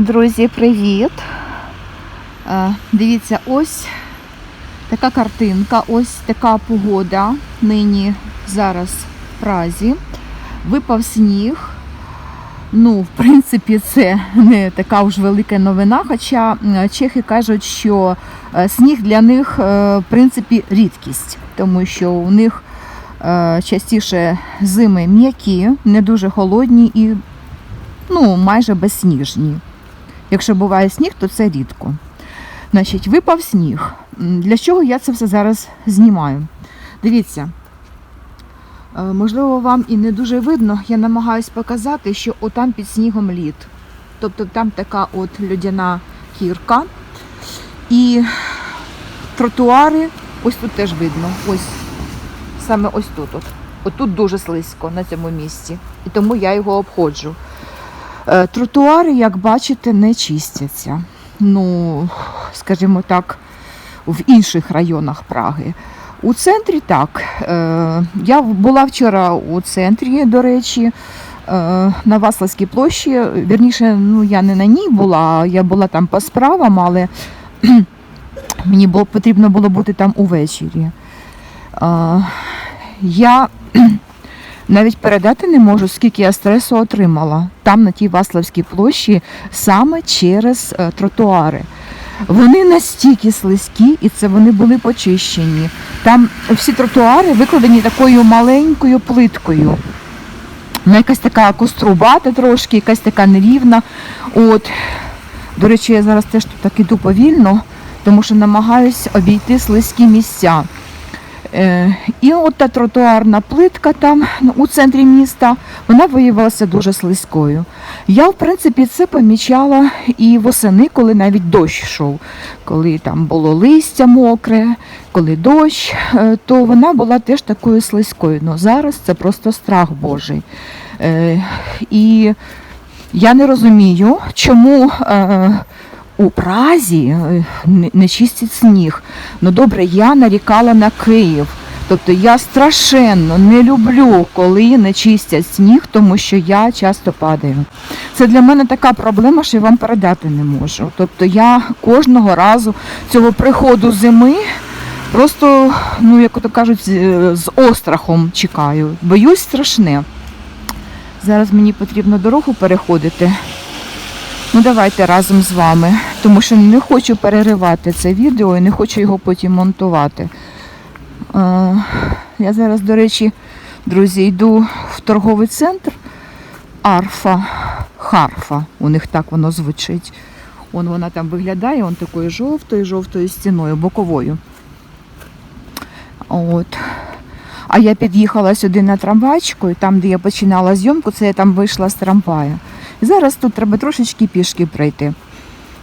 Друзі, привіт! Е, Дивіться, ось така картинка, ось така погода нині зараз в Празі. Випав сніг. Ну, в принципі, це не така уж велика новина, хоча е, чехи кажуть, що е, сніг для них в принципі рідкість, тому що у них частіше зими м'які, не дуже холодні і ну, майже безсніжні. Якщо буває сніг, то це рідко. Значить, випав сніг. Для чого я це все зараз знімаю? Дивіться, е, можливо, вам і не дуже видно, я намагаюсь показати, що отам під снігом лід. Тобто там така от людяна кірка. І тротуари, ось тут теж видно. Ось саме ось тут. От. Отут дуже слизько на цьому місці. І тому я його обходжу. Е, Тротуари, як бачите, не чистяться. Ну, скажімо так, в інших районах Праги. У центрі так. Е, Я була вчора у центрі, до речі, е, на Ваславській площі. Вірніше, ну я не на ній була, я була там по справам, але мені було, потрібно було бути там увечері. Я навіть передати не можу, скільки я стресу отримала там, на тій Ваславській площі, саме через е, тротуари. Вони настільки слизькі, і це вони були почищені. Там всі тротуари викладені такою маленькою плиткою. Вона якась така кострубата трошки, якась така нерівна. От. До речі, я зараз теж тут так іду повільно, тому що намагаюсь обійти слизькі місця. Е, І от та тротуарна плитка там ну, у центрі міста, вона виявилася дуже слизькою. Я, в принципі, це помічала і восени, коли навіть дощ йшов. Коли там було листя мокре, коли дощ, е, то вона була теж такою слизькою. Ну зараз це просто страх Божий. Е, І я не розумію, чому. У Празі е, не- чистять сніг. Ну добре, я нарікала на Київ. Тобто я страшенно не люблю, коли не чистять сніг, тому що я часто падаю. Це для мене така проблема, що я вам передати не можу. Тобто я кожного разу цього приходу зими просто, ну як то кажуть, з острахом чекаю. Боюсь страшне. Зараз мені потрібно дорогу переходити. Ну, давайте разом з вами, тому що не хочу переривати це відео і не хочу його потім монтувати. Е, Я зараз, до речі, друзі, йду в торговий центр Арфа, Харфа. У них так воно звучить. Он вона там виглядає, он такою жовтою, жовтою стіною, боковою. От. А я під'їхала сюди на трамвайчку, і там, де я починала зйомку, це я там вийшла з трамвая. Зараз тут треба трошечки пішки пройти.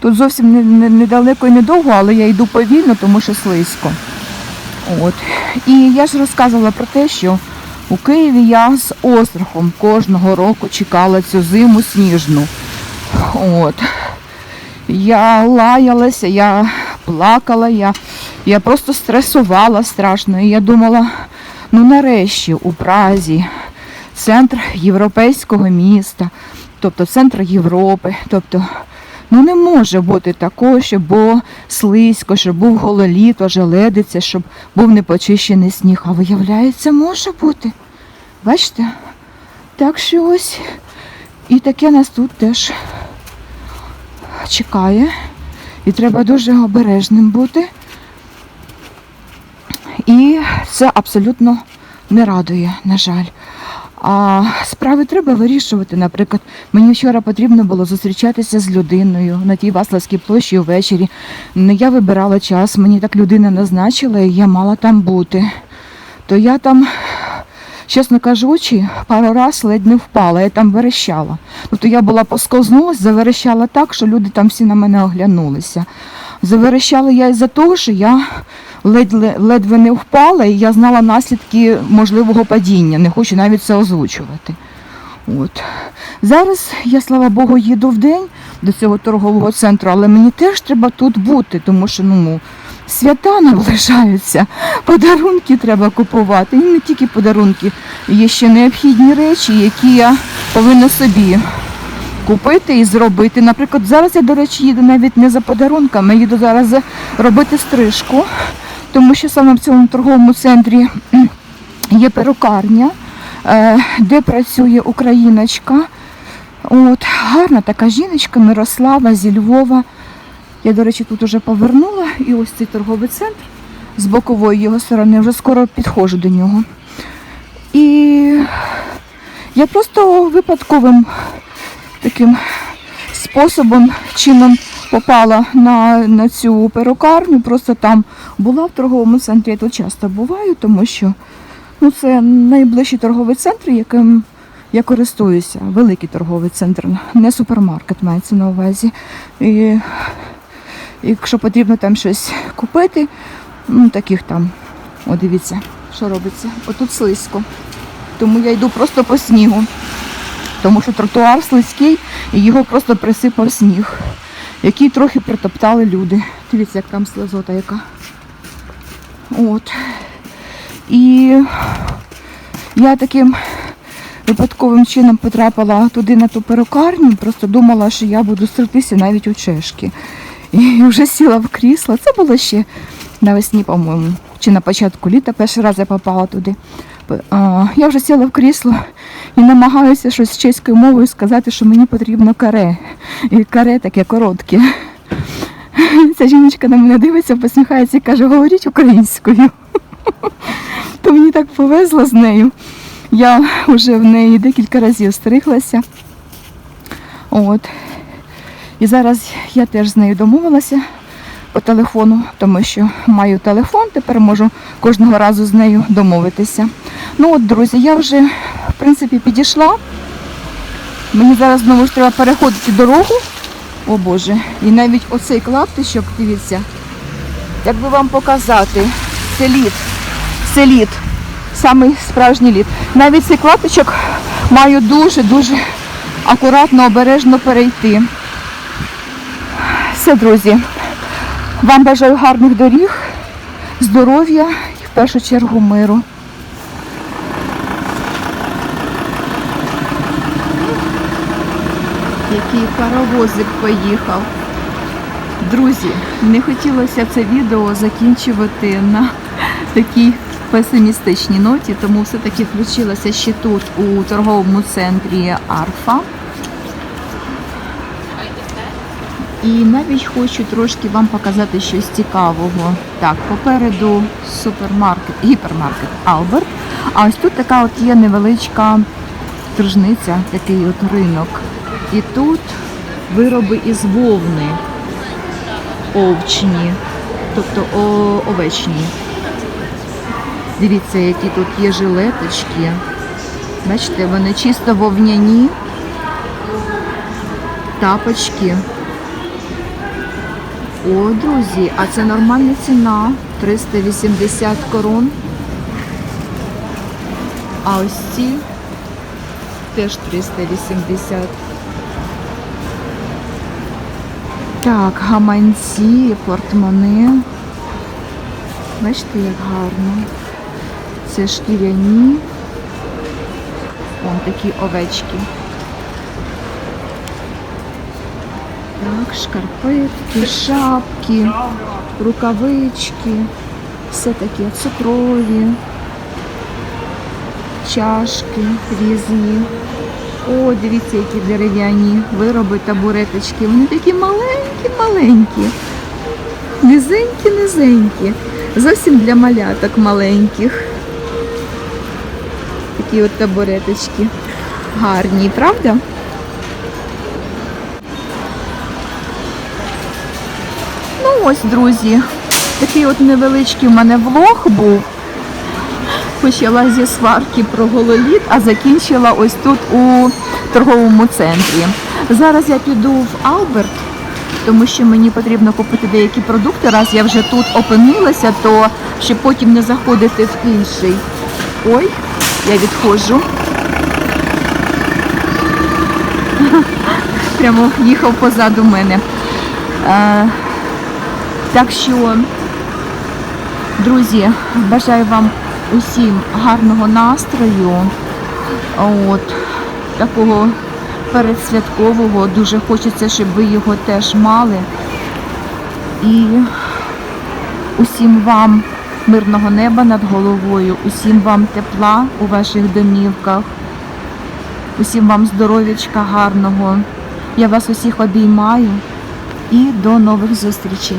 Тут зовсім не- не- недалеко і недовго, але я йду повільно, тому що слизько. От. І я ж розказувала про те, що у Києві я з острахом кожного року чекала цю зиму сніжну. От. Я лаялася, я плакала, я, я просто стресувала страшно. І я думала, ну нарешті у Празі, центр європейського міста, тобто центр Європи, тобто ну не може бути такого, щоб було слизько, щоб був гололіт, ожеледиця, щоб був непочищений сніг. А виявляється, може бути. Бачите? Так що ось і таке нас тут теж чекає. І треба дуже обережним бути. І це абсолютно не радує, на жаль. А справи треба вирішувати. Наприклад, мені вчора потрібно було зустрічатися з людиною на тій Ваславській площі ввечері. Я вибирала час, мені так людина назначила, і я мала там бути. То я там, чесно кажучи, пару раз ледь не впала, я там верещала. Тобто я була посковзнулась, заверещала так, що люди там всі на мене оглянулися. Заверещала я із-за того, що я ледь, ледве не впала, і я знала наслідки можливого падіння. Не хочу навіть це озвучувати. От. Зараз я, слава Богу, їду в день до цього торгового центру, але мені теж треба тут бути, тому що ну, свята наближаються, подарунки треба купувати. І не тільки подарунки, є ще необхідні речі, які я повинна собі купити і зробити. Наприклад, зараз я, до речі, їду навіть не за подарунками, їду зараз за- робити стрижку, тому що саме в цьому торговому центрі є перукарня, е, де працює україночка. От, гарна така жіночка Мирослава зі Львова. Я, до речі, тут уже повернула і ось цей торговий центр з бокової його сторони, вже скоро підходжу до нього. І я просто випадковим таким способом, чином попала на, на цю перукарню. Просто там була в торговому центрі. Я тут часто буваю, тому що ну, це найближчий торговий центр, яким я користуюся. Великий торговий центр, не супермаркет мається на увазі. І якщо потрібно там щось купити, ну таких там, о, дивіться, що робиться. Отут слизько. Тому я йду просто по снігу. Тому що тротуар слизький і його просто присипав сніг, який трохи притоптали люди. Дивіться, як там слезота яка. От. І я таким випадковим чином потрапила туди на ту перукарню, просто думала, що я буду стритися навіть у чешки. І вже сіла в крісло. Це було ще навесні, по-моєму, чи на початку літа перший раз я попала туди. Я вже сіла в крісло і намагаюся щось чеською мовою сказати, що мені потрібно каре. І каре таке коротке. Ця жіночка на мене дивиться, посміхається і каже, говоріть українською. То мені так повезло з нею. Я вже в неї декілька разів стриглася. От. І зараз я теж з нею домовилася по телефону, тому що маю телефон, тепер можу кожного разу з нею домовитися. Ну от, друзі, я вже в принципі підійшла. Мені зараз знову ж треба переходити дорогу. О Боже, і навіть оцей клаптичок, дивіться, як би вам показати, це лід, це лід, самий справжній лід. Навіть цей клаптичок маю дуже-дуже акуратно, обережно перейти. Все, друзі. Вам бажаю гарних доріг, здоров'я і в першу чергу миру. Який паровозик поїхав. Друзі, не хотілося це відео закінчувати на такій песимістичній ноті, тому все-таки включилася ще тут, у торговому центрі Арфа. І навіть хочу трошки вам показати щось цікавого. Так, попереду супермаркет, гіпермаркет Алберт. А ось тут така от є невеличка тržниця, такий от ринок. І тут вироби із вовни овчні, тобто овечні. Дивіться, які тут є жилеточки. Бачите, вони чисто вовняні, тапочки. О, друзі, а це нормальна ціна. 380 корон. А ось ці теж 380. Так, гаманці, портмоне. Бачите, як гарно. Це шкіряні. Вон такі овечки. Так, шкарпетки, шапки, рукавички, все таке цукрові, чашки різні. О, дивіться, які дерев'яні вироби, табуреточки. Вони такі маленькі-маленькі. Низенькі-низенькі. Зовсім для маляток маленьких. Такі от табуреточки. Гарні, правда? Ось, друзі, такий от невеличкий в мене влог був. Почала зі сварки про гололід, а закінчила ось тут у торговому центрі. Зараз я піду в Алберт, тому що мені потрібно купити деякі продукти. Раз я вже тут опинилася, то щоб потім не заходити в інший. Ой, я відходжу. Прямо їхав позаду мене. Так що, друзі, бажаю вам усім гарного настрою, от, такого передсвяткового. Дуже хочеться, щоб ви його теж мали. І усім вам мирного неба над головою, усім вам тепла у ваших домівках, усім вам здоров'ячка гарного. Я вас усіх обіймаю і до нових зустрічей.